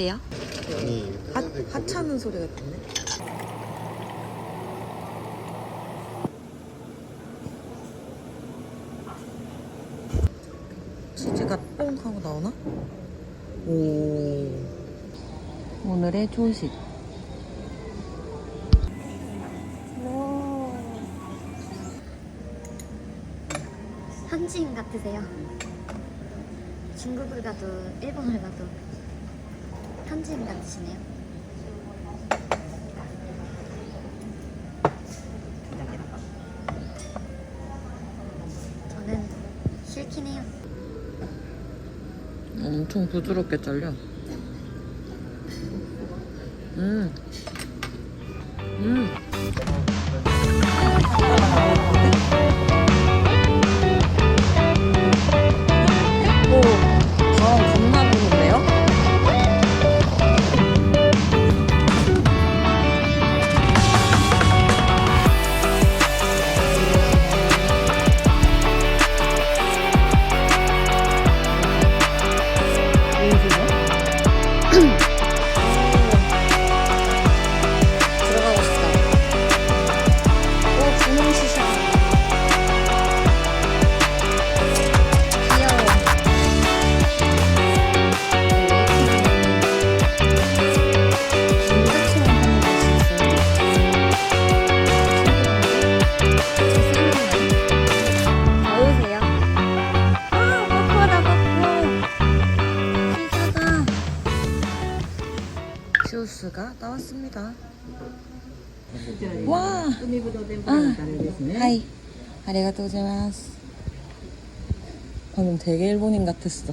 귀여우세요? 아니 하, 하찮은 소리가 듣네. 치즈가 뽕 하고 나오나? 오. 오늘의 조식. 현지인 같으세요. 중국을 가도 일본을 가도 현지인 같으시네요. 저는 싫긴 해요. 엄청 부드럽게 잘려. 음. 음. 와. 아, 하이. 아리가또 고자이마스. 방금 되게 일본인 같았어.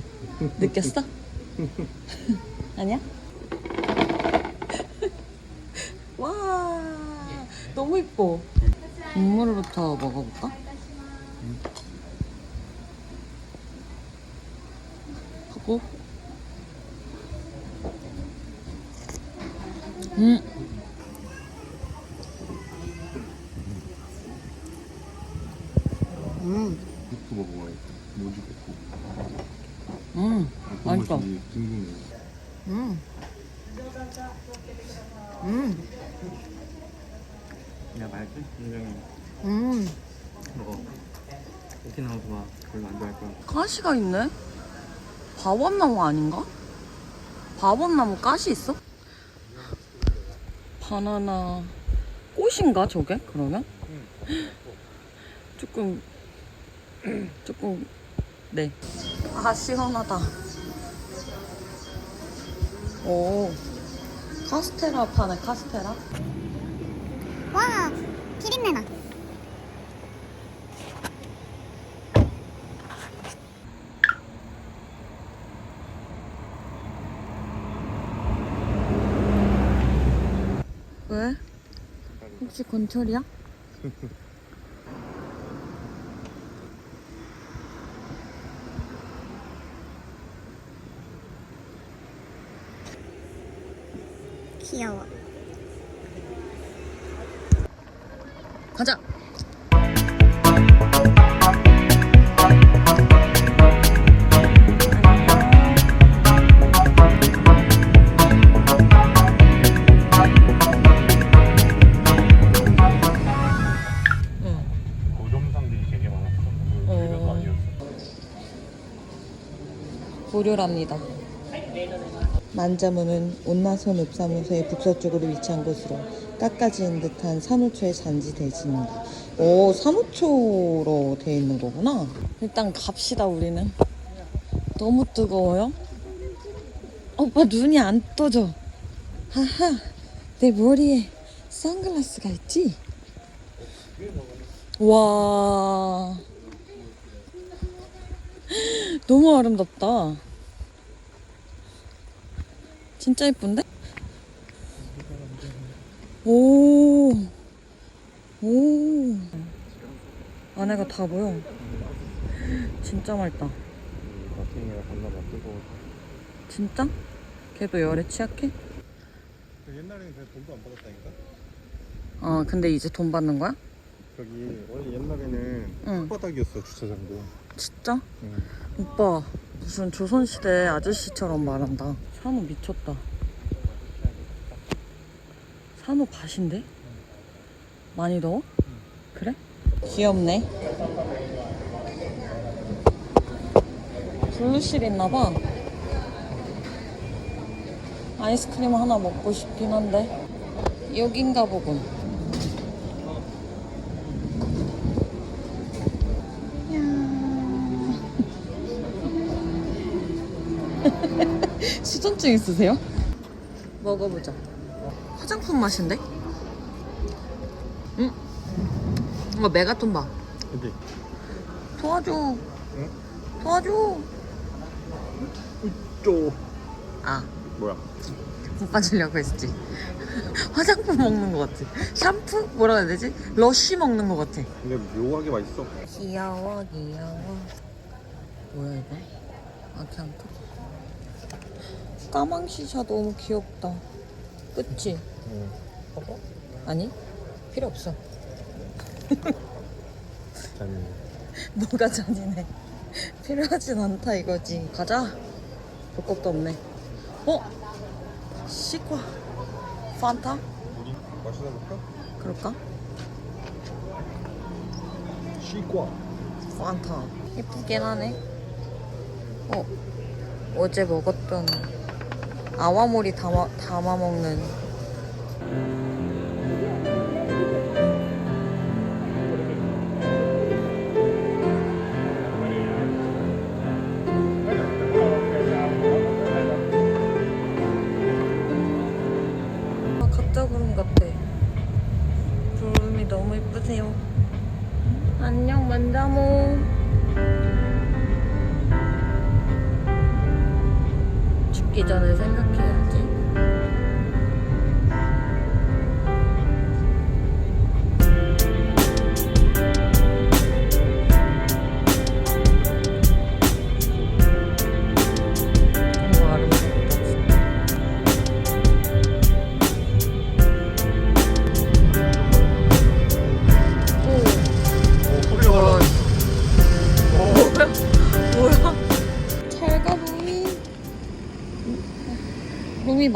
느꼈어? 아니야? 와, 너무 이뻐. 국물부터 먹어볼까? 하고. 음. 음, 육수 먹어봐야겠다 뭐지 볶고 음, 맛있어. 음. 음, 야 말지? 분명히 음. 먹어 오키나와 좋아 별로 안 좋아할 거야 가시가 있네? 밥원나무 아닌가? 밥원나무 가시 있어? 바나나 꽃인가 저게 그러면? 조금 조금 네. 아 시원하다. 오 카스테라 파네 카스테라. 와, 비린내 나. 왜? 혹시 건철이야? 귀여워. 가자. 응. 고점상들이 되게 많았어 어. 무료랍니다. 만자문은 온나선 읍사무소의 북서쪽으로 위치한 곳으로 깎아지은 듯한 산호초의 잔지 대지입니다. 오, 산호초로 돼 있는 거구나. 일단 갑시다, 우리는. 너무 뜨거워요? 오빠 눈이 안 떠져. 하하, 내 머리에 선글라스가 있지? 와. 너무 아름답다. 진짜 예쁜데? 오, 오. 안에가 다 보여. 진짜 맑다. 뜨거워 진짜? 걔도 열에 취약해? 옛날에는 그냥 돈도 안 받았다니까? 어, 근데 이제 돈 받는 거야? 저기 원래 옛날에는 응. 바닥이었어 주차장도 진짜? 응. 오빠, 무슨 조선시대 아저씨처럼 말한다. 산호 미쳤다. 산호 밭인데? 많이 더워? 그래? 귀엽네. 블루실 있나봐. 아이스크림 하나 먹고 싶긴 한데. 여긴가 보군. 수전증 있으세요? 먹어보자. 화장품 맛인데? 응? 이거 메가톤바. 근데 도와줘. 도와줘. 쪼 아, 뭐야? 못 빠지려고 했지. 화장품 먹는 것 같아. 샴푸? 뭐라 해야 되지? 러쉬 먹는 것 같아. 근데 묘하게 맛있어. 귀여워, 귀여워. 뭐야, 이거? 아키한테? 까망 시샤 너무 귀엽다. 그치? 응. 아니, 필요 없어. 짠. 뭐가 잔인해. 필요하진 않다 이거지. 가자. 볼 것도 없네. 어? 시과. 판타? 우리 마시다 볼까? 그럴까? 시과. 판타. 예쁘긴 하네. 어? 어제 먹었던 아와모리 담아, 담아 먹는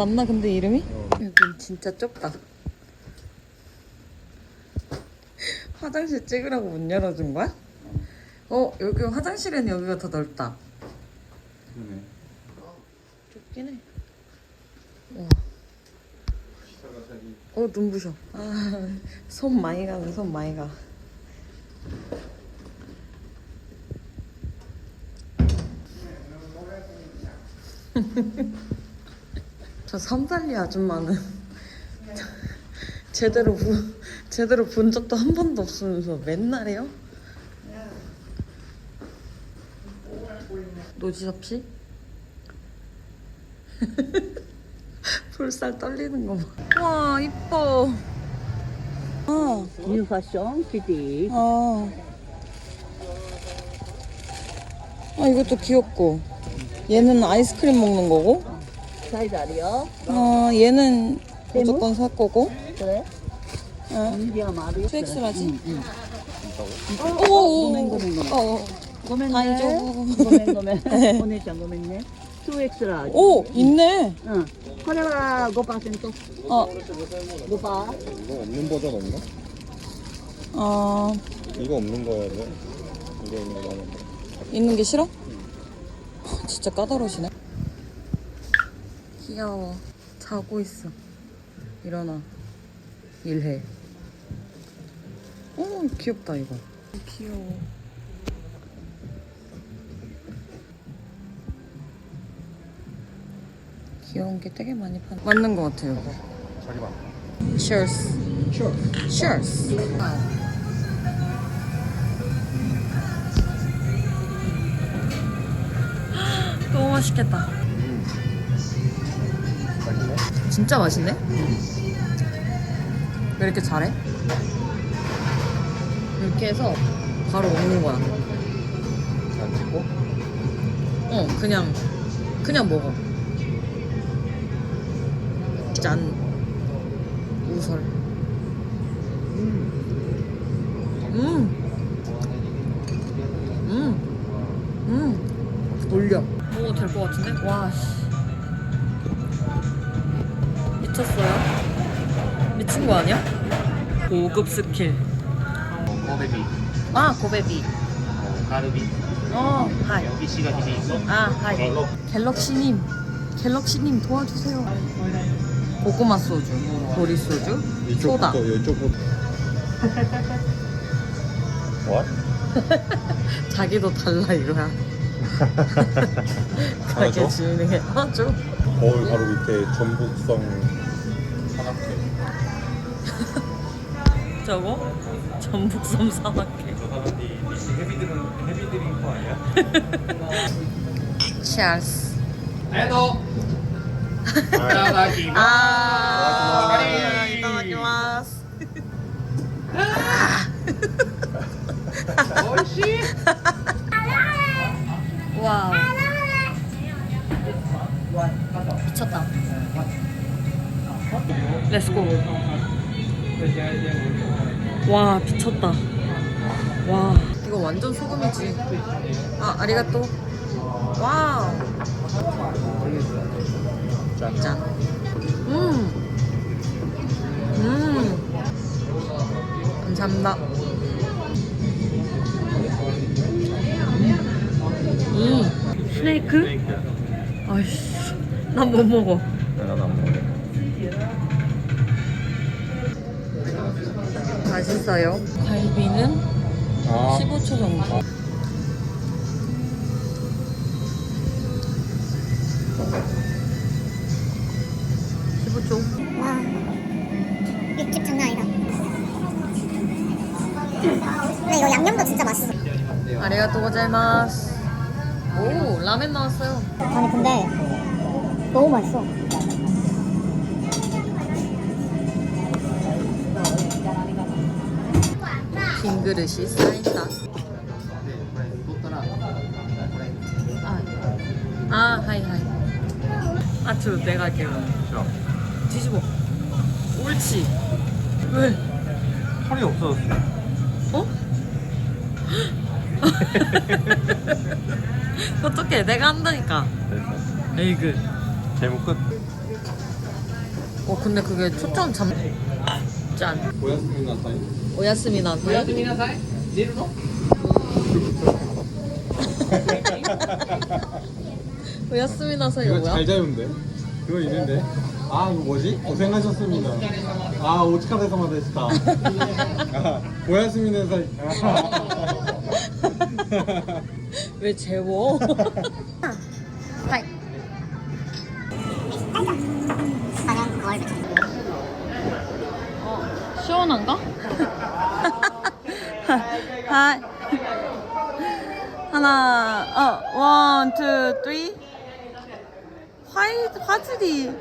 맞나 근데 이름이? 여긴 진짜 좁다. 화장실 찍으라고 문 열어준 거야? 어 여기 화장실에는 여기가 더 넓다. 그러네. 좁긴 해. 와. 자기 어 눈부셔. 아 손 많이 가네 손 많이 가. 저 삼달리 아줌마는 제대로 부, 제대로 본 적도 한 번도 없으면서 맨날 해요? 노지섭 씨? 볼살 떨리는 거 봐. 와 이뻐. 아, 뉴 패션 키티 아. 아 이것도 귀엽고. 얘는 아이스크림 먹는 거고. 사이다리요? 어, 얘는 무조건 살 거고. 그래? 응. 인디아 말이. 투엑스 맞지? 응, 응. 오, 오, 고멘, 고멘, 고멘. 어, 고멘. 고멘네. 고멘, 고멘. 오늘 장 고멘네. 투엑스라. 네. 오, 있네. 응. 카레라 5%. 어. 5%. 이거 없는 버전인가? 어. 이거 없는 거예요. 이거 있는 거. 있는 게 싫어? 진짜 까다로우시네. 귀여워. 자고 있어. 일어나. 일해. 어 귀엽다 이거. 귀여워. 귀여운 게 되게 많이 파. 맞는 것 같아요. 이거. 자기 봐. Cheers. Cheers. 너무 맛있겠다. 진짜 맛있네? 왜 이렇게 잘해? 이렇게 해서 바로 먹는 거야. 안 찍고? 어, 그냥, 그냥 먹어. 짠. 우설. 음. 음. 음. 음. 올려. 올려. 먹어도 될 것 같은데? 와, 씨. 거 아니야? 고급 스킬. 어, 거베비, 아, 고베비. 어, 가르비, 어, 하이. 여기 씨가 집이 있어. 아, 하이. 갤럭. 갤럭시님, 갤럭시님 도와주세요. 고구마 소주, 보리 소주, 소다. 이쪽부터. 자기도 달라 이거야. 가게 주인에게 하죠. 거울 바로 밑에 전북성 저거? 전북섬 사막회. Cheers. 아, 이따다키마스. 와. 미쳤다. 렛츠고. 와 미쳤다. 와 이거 완전 소금이지. 아 아리가또. 와우. 짠. 짠. 음. 음. 감사합니다. 음. 스네이크? 아이씨. 난 못 먹어. 맛있어요. 갈비는 아. 15초 정도. (15초) 와. 육즙 장난 아니다. 근데 이거 양념도 진짜 맛있어. 아리가또 고자이마스 오 라멘 나왔어요. 아니 근데 너무 맛있어 빈 그릇이 쌓인다 아, 아 하이 하이 아저 내가 할게요 싫어. 뒤집어 옳지 왜? 털이 없어졌어. 어? 어떡해 내가 한다니까 됐어. 에이그 제목 끝. 어 근데 그게 초점 잠... 짠 고맙습니다, 사 이. 오야스미나 오야스미나 오야스미나사이 이거 뭐야? 잘 자는데? 그거 있는데? 아 이거 뭐지? 고생하셨습니다. 아 오츠카레사마 데스타. 아 고야스미네 사이. 왜 재워? 하이 붙여 시원한가? 하이 하나 어 원, 투, 쓰리 화이 화질이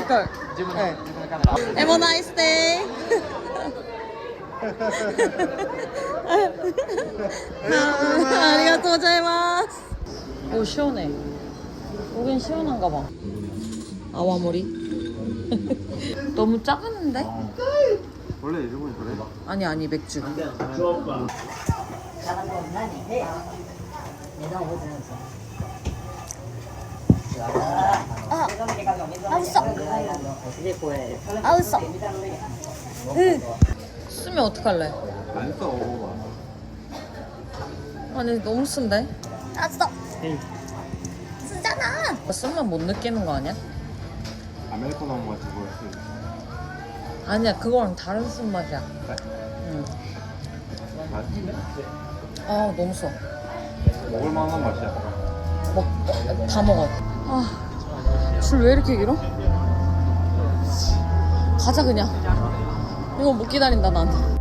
이걸 Have a nice day. 아, 아리가또 고자이마스. 오 시원해. 여긴 시원한가 봐. 아와모리. 너무 작았는데? 원래 이름은 그래? 아니 아니 맥주. 아 맛있어 맛있어 쓰면 어떡할래? 안 써. 아니 너무 쓴데? 맛있어 쓰잖아 쓴만 못 느끼는 거 아니야? 아메리카노 한 맛이 뭐였어? 아니야 그거랑 다른 쓴맛이야. 응. 아 너무 써. 먹을 만한 맛이야. 먹, 다 먹어. 아, 줄 왜 이렇게 길어? 가자 그냥. 이거 못 기다린다 난.